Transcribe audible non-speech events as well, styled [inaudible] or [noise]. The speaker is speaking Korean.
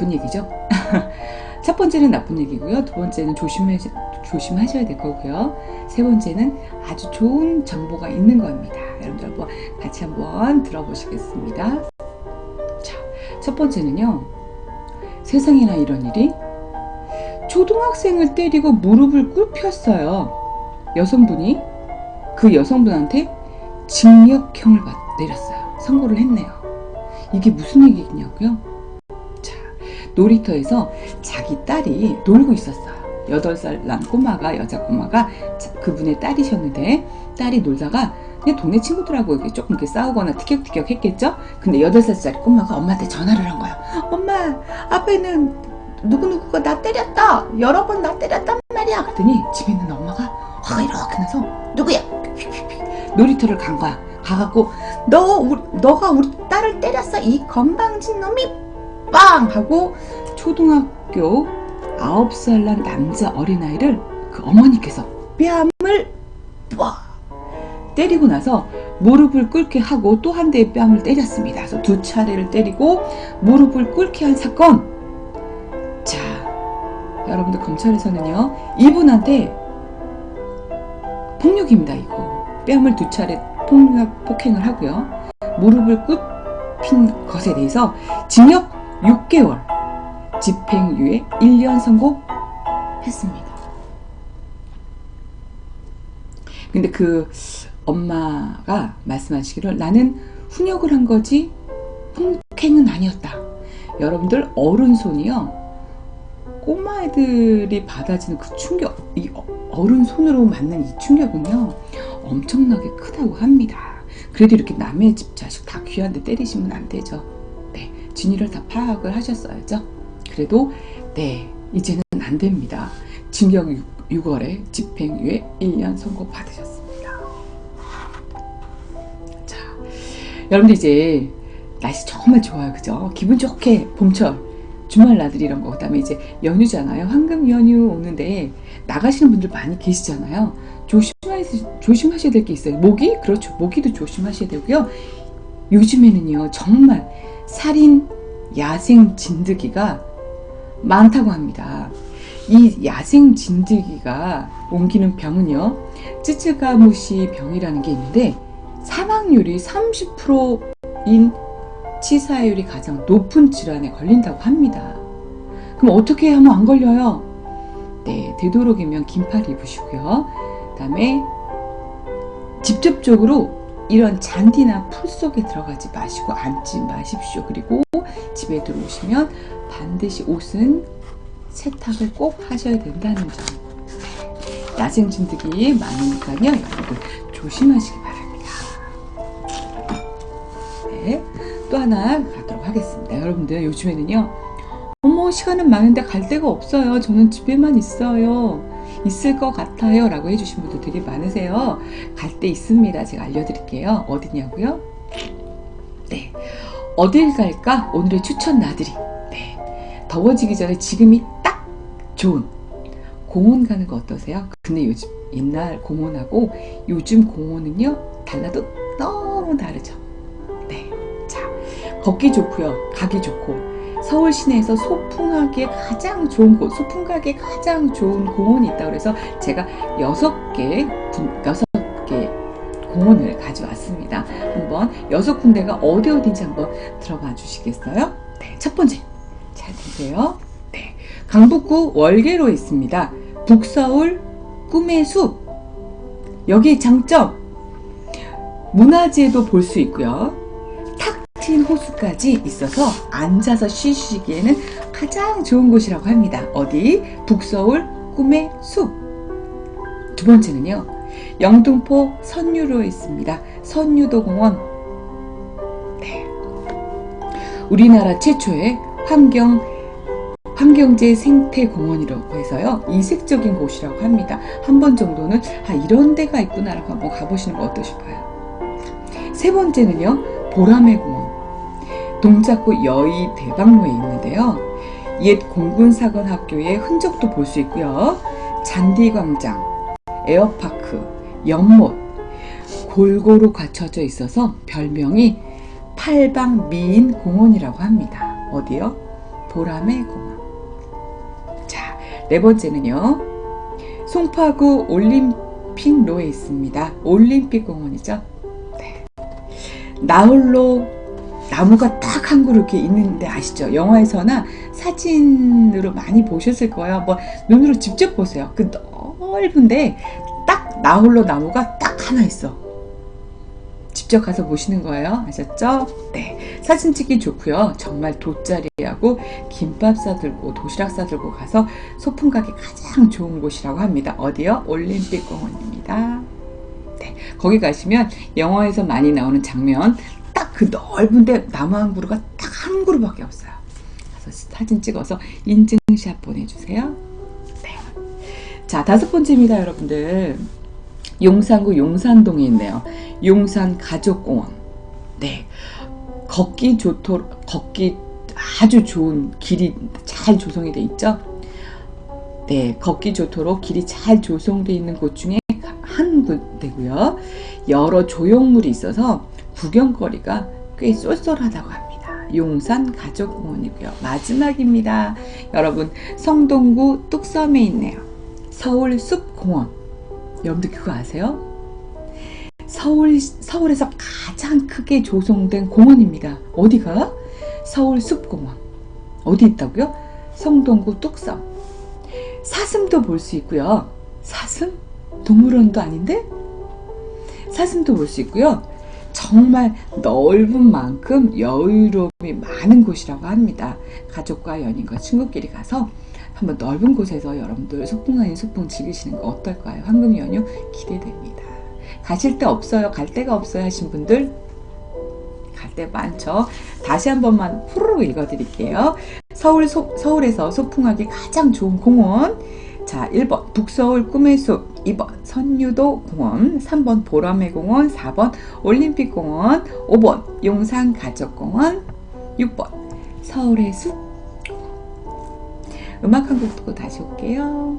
나쁜 얘기죠. [laughs] 첫 번째는 나쁜 얘기고요. 두 번째는 조심해, 조심하셔야 될 거고요. 세 번째는 아주 좋은 정보가 있는 겁니다. 여러분들 한번 같이 한번 들어보시겠습니다. 자, 첫 번째는요. 세상에나 이런 일이 초등학생을 때리고 무릎을 꿇혔어요. 여성분이 그 여성분한테 징역형을 내렸어요. 선고를 했네요. 이게 무슨 얘기냐고요? 자, 놀이터에서 자기 딸이 놀고 있었어요. 8살 난 꼬마가, 여자 꼬마가 그분의 딸이셨는데, 딸이 놀다가 그냥 동네 친구들하고 이렇게 조금 이렇게 싸우거나 티격티격 했겠죠? 근데 8살짜리 꼬마가 엄마한테 전화를 한 거야. 엄마, 앞에는 누구누구가 나 때렸다! 여러 번 나 때렸단 말이야! 그랬더니 집에 있는 엄마가 화가 이렇게 나서, 누구야? 놀이터를 간 거야. 가갖고, 너, 우리, 너가 우리 딸을 때렸어! 이 건방진 놈이! 빵! 하고, 초등학교 9살 난 남자 어린아이를 그 어머니께서 뺨을 빡! 때리고 나서 무릎을 꿇게 하고 또 한 대의 뺨을 때렸습니다. 그래서 두 차례를 때리고 무릎을 꿇게 한 사건. 자, 여러분들 검찰에서는요, 이분한테 폭력입니다, 이거. 뺨을 두 차례 폭력, 폭행을 하고요. 무릎을 꿇힌 것에 대해서 징역 6개월, 집행유예 1년 선고했습니다. 근데 그 엄마가 말씀하시기를 나는 훈육을 한 거지 폭행은 아니었다. 여러분들 어른 손이요. 꼬마애들이 받아지는 그 충격, 이 어른 손으로 맞는 이 충격은요, 엄청나게 크다고 합니다. 그래도 이렇게 남의 집 자식 다 귀한데 때리시면 안 되죠. 네, 진위를 다 파악을 하셨어야죠. 그래도, 네, 이제는 안 됩니다. 징역 6 월에 집행유예 1년 선고 받으셨습니다. 자, 여러분들 이제 날씨 정말 좋아요. 그죠? 기분 좋게 봄철 주말 나들 이런 거 그 다음에 이제 연휴잖아요. 황금 연휴 오는데 나가시는 분들 많이 계시잖아요. 조심하시, 조심하셔야 될 게 있어요. 모기? 그렇죠. 모기도 조심하셔야 되고요. 요즘에는요. 정말 살인 야생 진드기가 많다고 합니다. 이 야생 진드기가 옮기는 병은요. 찌질가무시 병이라는 게 있는데 사망률이 30%인 치사율이 가장 높은 질환에 걸린다고 합니다. 그럼 어떻게 하면 안 걸려요? 네, 되도록이면 긴팔 입으시고요. 그 다음에 직접적으로 이런 잔디나 풀 속에 들어가지 마시고 앉지 마십시오. 그리고 집에 들어오시면 반드시 옷은 세탁을 꼭 하셔야 된다는 점. 야생 진드기 많으니까요. 여러분 조심하시기 바랍니다. 네. 또 하나 가도록 하겠습니다. 여러분들 요즘에는요. 어머 시간은 많은데 갈 데가 없어요. 저는 집에만 있어요. 있을 것 같아요. 라고 해주신 분들 되게 많으세요. 갈 데 있습니다. 제가 알려드릴게요. 어디냐고요? 네. 어딜 갈까? 오늘의 추천 나들이. 네. 더워지기 전에 지금이 딱 좋은 공원 가는 거 어떠세요? 근데 요즘 옛날 공원하고 요즘 공원은요 달라도 너무 다르죠. 네. 자, 걷기 좋고요. 가기 좋고 서울 시내에서 소풍하기에 가장 좋은 곳, 소풍 가기에 가장 좋은 공원이 있다 그래서 제가 여섯 개, 여섯 개 공원을 가져왔습니다. 한번 여섯 군데가 어디 어딘지 한번 들어봐 주시겠어요? 네, 첫 번째 잘 보세요. 네, 강북구 월계로 있습니다. 북서울 꿈의 숲 여기의 장점 문화재도 볼 수 있고요. 탁 호수까지 있어서 앉아서 쉬시기에는 가장 좋은 곳이라고 합니다. 어디? 북서울 꿈의 숲. 두 번째는요. 영등포 선유로 있습니다. 선유도 공원. 네. 우리나라 최초의 환경 환경제 생태 공원이라고 해서요. 이색적인 곳이라고 합니다. 한 번 정도는 아 이런 데가 있구나라고 한번 가보시는 거 어떠실까요? 세 번째는요. 보라매 공원. 동작구 여의 대방로에 있는데요. 옛 공군사관 학교의 흔적도 볼 수 있고요. 잔디광장, 에어파크, 연못 골고루 갖춰져 있어서 별명이 팔방 미인 공원이라고 합니다. 어디요? 보람의 공원. 자, 네 번째는요. 송파구 올림픽로에 있습니다. 올림픽 공원이죠. 네. 나홀로 나무가 딱 한 그루 이렇게 있는데 아시죠? 영화에서나 사진으로 많이 보셨을 거예요. 한번 눈으로 직접 보세요. 그 넓은데 딱 나홀로 나무가 딱 하나 있어. 직접 가서 보시는 거예요. 아셨죠? 네. 사진 찍기 좋고요. 정말 돗자리하고 김밥 싸들고 도시락 싸들고 가서 소풍 가기 가장 좋은 곳이라고 합니다. 어디요? 올림픽 공원입니다. 네. 거기 가시면 영화에서 많이 나오는 장면 딱 그 넓은데 나무 한 그루가 딱 한 그루밖에 없어요. 가서 사진 찍어서 인증샷 보내주세요. 네. 자, 다섯 번째입니다, 여러분들. 용산구 용산동에 있네요. 용산 가족공원. 네. 걷기 좋도록, 걷기 아주 좋은 길이 잘 조성이 돼 있죠? 네. 걷기 좋도록 길이 잘 조성되어 있는 곳 중에 한 군데고요. 여러 조형물이 있어서 구경거리가 꽤 쏠쏠하다고 합니다. 용산 가족공원이고요. 마지막입니다. 여러분, 성동구 뚝섬에 있네요. 서울 숲공원. 여러분들 그거 아세요? 서울, 서울에서 가장 크게 조성된 공원입니다. 어디가? 서울 숲공원. 어디 있다고요? 성동구 뚝섬. 사슴도 볼 수 있고요. 사슴? 동물원도 아닌데? 사슴도 볼 수 있고요. 정말 넓은 만큼 여유로움이 많은 곳이라고 합니다. 가족과 연인과 친구끼리 가서 한번 넓은 곳에서 여러분들 소풍 아닌 소풍 즐기시는 거 어떨까요? 황금 연휴 기대됩니다. 가실 데 없어요, 갈 데가 없어요 하신 분들 갈 데 많죠. 다시 한 번만 후루룩 읽어드릴게요. 서울 소, 서울에서 소풍하기 가장 좋은 공원. 자, 1번 북서울 꿈의 숲, 2번 선유도 공원, 3번 보람의 공원, 4번 올림픽 공원, 5번 용산 가족 공원, 6번 서울의 숲. 음악 한 곡 듣고 다시 올게요.